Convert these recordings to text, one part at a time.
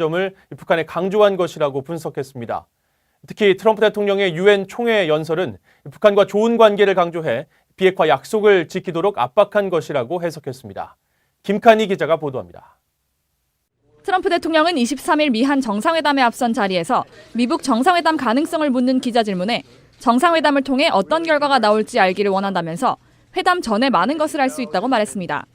점을 북한에 강조한 것이라고 분석했습니다. 특히 트럼프 대통령의 유엔 총회 연설은 북한과 좋은 관계를 강조해 비핵화 약속을 지키도록 압박한 것이라고 해석했습니다. 김칸희 기자가 보도합니다. 트럼프 대통령은 23일 미한 정상회담에 앞선 자리에서 미북 정상회담 가능성을 묻는 기자 질문에 정상회담을 통해 어떤 결과가 나올지 알기를 원한다면서 회담 전에 많은 것을 알 수 있다고 말했습니다.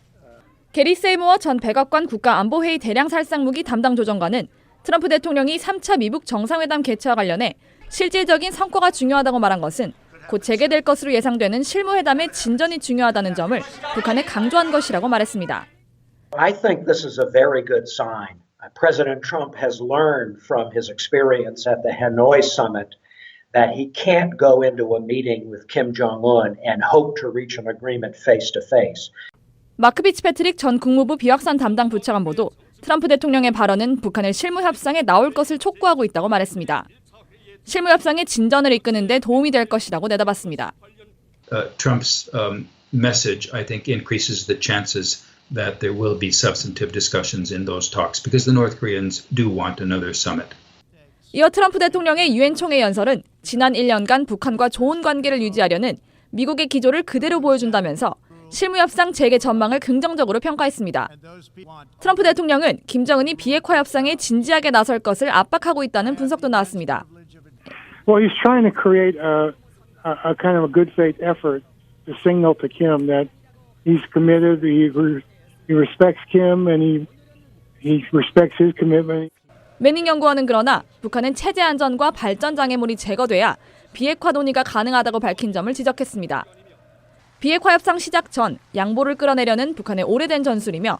게리 세이모어 전 백악관 국가안보회의 대량 살상무기 담당 조정관은 트럼프 대통령이 3차 미북 정상회담 개최와 관련해 실질적인 성과가 중요하다고 말한 것은 곧 재개될 것으로 예상되는 실무회담의 진전이 중요하다는 점을 북한에 강조한 것이라고 말했습니다. I think this is a very good sign. Uh, President Trump has learned from his experience at the Hanoi summit that he can't go into a meeting with Kim Jong un and hope to reach an agreement face to face. 마크 비츠패트릭 전 국무부 비확산 담당 부차관보도 트럼프 대통령의 발언은 북한을 실무 협상에 나올 것을 촉구하고 있다고 말했습니다. 실무 협상의 진전을 이끄는 데 도움이 될 것이라고 내다봤습니다. uh, Trump's um, message, I think, increases the chances that there will be substantive discussions in those talks because the North Koreans do want another summit. 이어 트럼프 대통령의 유엔 총회 연설은 지난 1년간 북한과 좋은 관계를 유지하려는 미국의 기조를 그대로 보여준다면서 실무 협상 재개 전망을 긍정적으로 평가했습니다. 트럼프 대통령은 김정은이 비핵화 협상에 진지하게 나설 것을 압박하고 있다는 분석도 나왔습니다. Well, he's trying to create a, a, a kind of a good faith effort to signal to Kim that he's committed, he, he respects Kim, and he he respects his commitment. 매닝 연구원은 그러나 북한은 체제 안전과 발전 장애물이 제거돼야 비핵화 논의가 가능하다고 밝힌 점을 지적했습니다. 비핵화 협상 시작 전 양보를 끌어내려는 북한의 오래된 전술이며